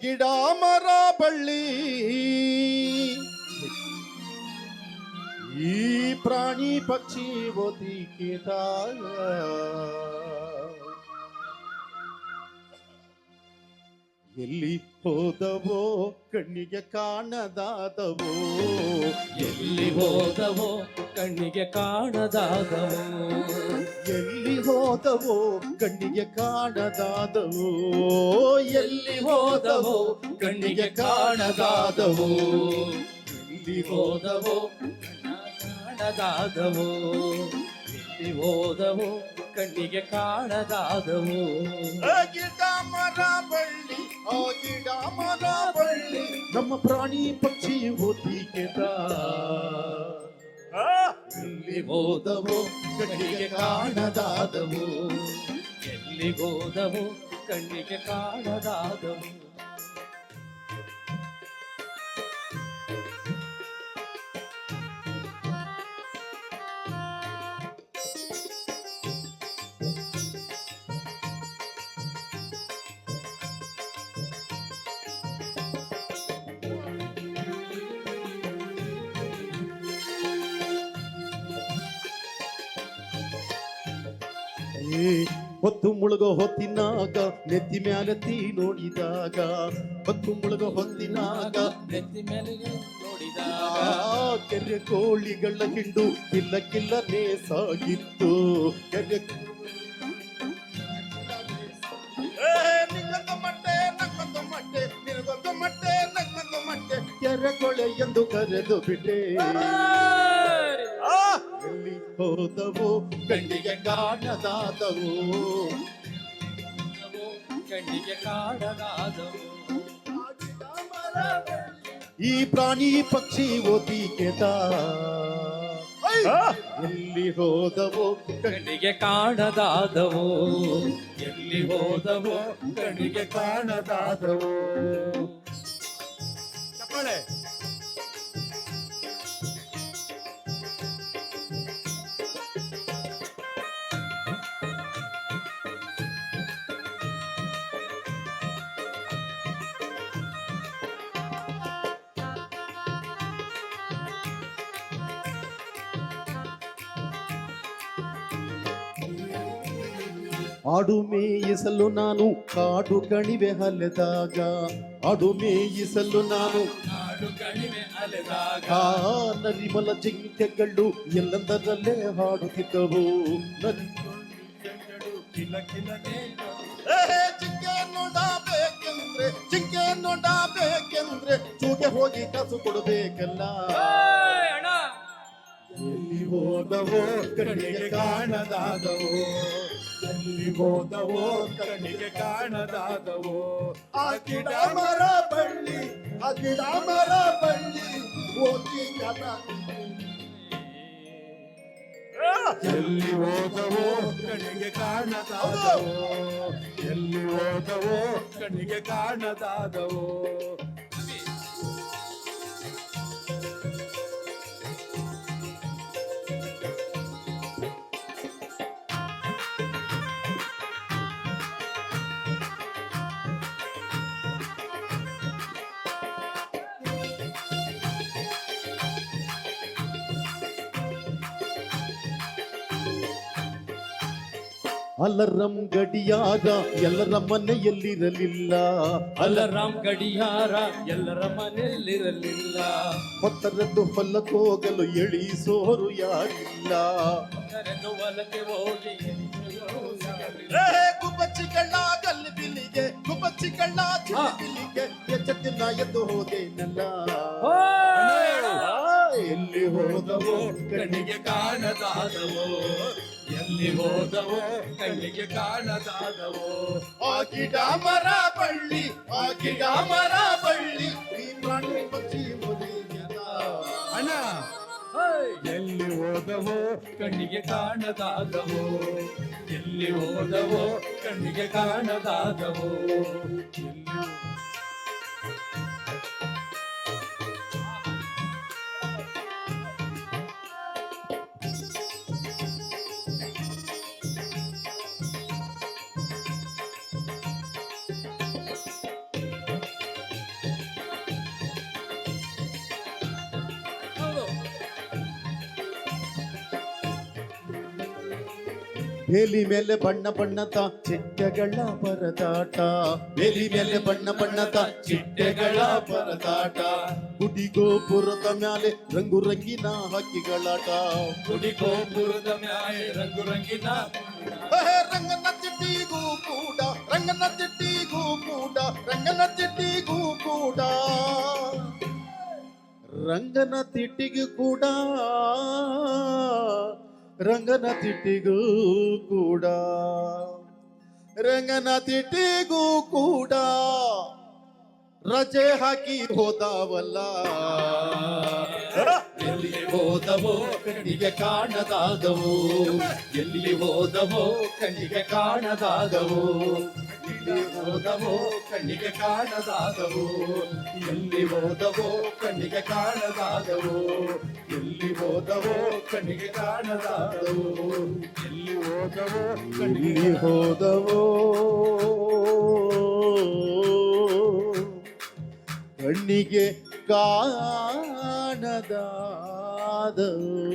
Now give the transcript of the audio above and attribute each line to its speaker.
Speaker 1: ಗಿಡ ಮರ ಬಳ್ಳಿ. ಈ ಪ್ರಾಣಿ ಪಕ್ಷಿ ಒದಿಕಿದ ಎಲ್ಲಿ ಹೋದವೋ ಕಣ್ಣಿಗೆ ಕಾಣದಾದವೋ?
Speaker 2: ಎಲ್ಲಿ ಹೋದವೋ ಕಣ್ಣಿಗೆ ಕಾಣದಾದವೋ?
Speaker 1: ಎಲ್ಲಿ ಹೋದವೋ ಕಣ್ಣಿಗೆ ಕಾಣದಾದವೋ? ಎಲ್ಲಿ ಹೋದವೋ ಕಣ್ಣಿಗೆ ಕಾಣದಾದವೋ?
Speaker 2: ಎಲ್ಲಿ ಹೋದವೋ ಕಾಣದಾದವೋ? ಎಲ್ಲಿ ಹೋದವೋ ಕಣ್ಣಿಗೆ ಕಾಣದಾದವೋ?
Speaker 1: ಗಿಡ ಮರ ಬಳ್ಳಿ ಆ ಗಿಡ ಮರ ಬಳ್ಳಿ. ನಮ್ಮ ಪ್ರಾಣಿ ಪಕ್ಷಿ ಒತ್ತಿಗೆದ ಎಲ್ಲಿ ಹೋದವೋ ಕಣ್ಣಿಗೆ ಕಾಣದಾದವು.
Speaker 2: ಎಲ್ಲಿ ಹೋದವೋ ಕಣ್ಣಿಗೆ ಕಾಣದಾದವೋ.
Speaker 1: ಹೊತ್ತು ಮುಳುಗೋ ಹೊತ್ತಿನಾಗ ನೆತ್ತಿ ಮ್ಯಾಲೆತ್ತಿ ನೋಡಿದಾಗ. ಹೊತ್ತು ಮುಳುಗೋ ಹೊತ್ತಿನಾಗ
Speaker 2: ನೆತ್ತಿ ಮೇಲೆ ನೋಡಿದಾಗ.
Speaker 1: ಕೆರೆ ಕೋಳಿಗಳ ಹಿಂಡು ಕಿಲ್ಲ ಕಿಲ್ಲನೆ ಸಾಗಿತ್ತು ಕೆರೆ ಕೆರೆ ಕೊಳೆ ಎಂದು ಕರೆದು ಬಿಟ್ಟೆ. ಹೋದವೋ ಕಣ್ಣಿಗೆ ಕಾಣದಾದವು.
Speaker 2: ಕಣ್ಣಿಗೆ ಕಾಣದಾದವೋ.
Speaker 1: ಈ ಪ್ರಾಣಿ ಪಕ್ಷಿ ಒದಿಗೆದ ಎಲ್ಲಿ ಹೋದವು
Speaker 2: ಕಣ್ಣಿಗೆ ಕಾಣದಾದವು. ಎಲ್ಲಿ ಹೋದವು ಕಣ್ಣಿಗೆ ಕಾಣದಾದವು.
Speaker 1: ಚಪ್ಪಾಳೆ! ಆಡು ಮೇಯಿಸಲು ನಾನು ಕಾಡು ಕಣಿವೆ ಹಲೆದಾಗ ಆಡು ಮೇಯಿಸಲು ನಾನು
Speaker 2: ಅಲೆದಾಗ.
Speaker 1: ಆ ನರಿಮಲ ಜಿಂಕೆಗಳು ಎಲ್ಲದರಲ್ಲೇ ಹಾಡುತ್ತಿದ್ದವು. ಜಿಂಕೆ ನೋಡಬೇಕೆಂದ್ರೆ ಜಿಂಕೆ ನೋಡಬೇಕೆಂದ್ರೆ ಚೂಗೆ ಹೋಗಿ ಕಾಸು ಕೊಡಬೇಕಲ್ಲ. ಎಲ್ಲಿ ಹೋದವೋ ಕಣ್ಣಿಗೆ ಕಾಣದಾದವೋ. ಹೋದವೋ, ಕಣ್ಣಿಗೆ ಕಾಣದಾದವೋ, ಆ ಗಿಡ ಮರ ಬಳ್ಳಿ, ಆ ಗಿಡ ಮರ ಬಳ್ಳಿ
Speaker 3: ಎಲ್ಲಿ ಹೋದವೋ, ಕಣ್ಣಿಗೆ ಕಾಣದಾದವೋ, ಎಲ್ಲಿ ಹೋದವೋ, ಕಣ್ಣಿಗೆ ಕಾಣದಾದವೋ
Speaker 1: ಅಲರಂ ಗಡಿಯಾರ ಎಲ್ಲರ ಮನೆಯಲ್ಲಿರಲಿಲ್ಲ. ಅಲ
Speaker 2: ಅಲರಾಮ್ ಗಡಿಯಾರ ಎಲ್ಲರ ಮನೆಯಲ್ಲಿರಲಿಲ್ಲ.
Speaker 1: ಹೊತ್ತರದ್ದು ಹೊಲಕ್ಕೆ ಹೋಗಲು ಎಳಿಸೋರು ಯಾರಿಲ್ಲ.
Speaker 2: ಕರೆದು ಹೊಲಕ್ಕೆ ಹೋಗಿ
Speaker 1: ಗುಬ್ಬಚ್ಚಿಗಳ ಬಿಲ್ಲಿಗೆ ಗುಬ್ಬಚ್ಚಿಗಳ ಎಚ್ಚತ್ತಿನ ಎದ್ದು ಹೋದೇನಲ್ಲ! ಎಲ್ಲಿ ಹೋದವೋ
Speaker 3: ಕಣ್ಣಿಗೆ ಕಾಣದಾದವೋ ಎಲ್ಲಿ ಹೋದವೋ ಕಣ್ಣಿಗೆ ಕಾಣದಾದವೋ
Speaker 1: ಆ ಡಾಮರ ಮರ ಬಳ್ಳಿ ಆ ಡಾಮರ ಮರ ಬಳ್ಳಿ.
Speaker 3: ಅಣ್ಣ! ಎಲ್ಲಿ ಹೋದವೋ
Speaker 2: ಕಣ್ಣಿಗೆ ಕಾಣದಾದವೋ
Speaker 3: ಎಲ್ಲಿ ಹೋದವೋ ಕಣ್ಣಿಗೆ ಕಾಣದಾದವೋ ಎಲ್ಲಿ
Speaker 1: ಬೇಲಿ ಮೇಲೆ ಬಣ್ಣ ಬಣ್ಣದ ಚಿಟ್ಟೆಗಳ ಪರದಾಟ ಬೇಲಿ ಮೇಲೆ ಬಣ್ಣ ಬಣ್ಣದ ಚಿಟ್ಟೆಗಳ ಪರದಾಟ ಗುಡಿ ಗೋಪುರದ ಮ್ಯಾಲೆ ರಂಗು ರಂಗಿನ ಹಕ್ಕಿಗಳಾಟ
Speaker 2: ಗುಡಿ ಗೋಪುರದ ಮ್ಯಾಲೆ ರಂಗು ರಂಗಿನ
Speaker 1: ಹೇ, ರಂಗನ ಚಿಟ್ಟಿಗೂ ಕೂಡ ರಂಗನ ಚಿಟ್ಟಿಗೂ ಕೂಡ ರಂಗನ ಚಿಟ್ಟಿಗೂ ಕೂಡ ರಂಗನ ತಿಟ್ಟಿಗೂ ಕೂಡ ರಂಗನ ತಿಟ್ಟಿಗೂ ಕೂಡ. ರಂಗನ ತಿಟ್ಟಿಗೂ ಕೂಡ. ರಜೆ ಹಾಕಿ ಹೋದಾವಲ್ಲ.
Speaker 2: ಎಲ್ಲಿ ಹೋದವೋ ಕಣ್ಣಿಗೆ ಕಾಣದಾದವು. ಎಲ್ಲಿ ಹೋದವೋ ಕಣ್ಣಿಗೆ ಕಾಣದಾದವು. ಹೋದವೋ ಕಣ್ಣಿಗೆ ಕಾಣದಾದವು? ಎಲ್ಲಿ ಹೋದವೋ ಕಣ್ಣಿಗೆ ಕಾಣದಾದವು? ಎಲ್ಲಿ ಹೋದವೋ ಕಣ್ಣಿಗೆ ಕಾಣದಾದವು? ಎಲ್ಲಿ ಹೋದವೋ
Speaker 1: ಕಣ್ಣಿಗೆ ಹೋದವೋ? ಕಣ್ಣಿಗೆ ಕಾಣದಾದವು?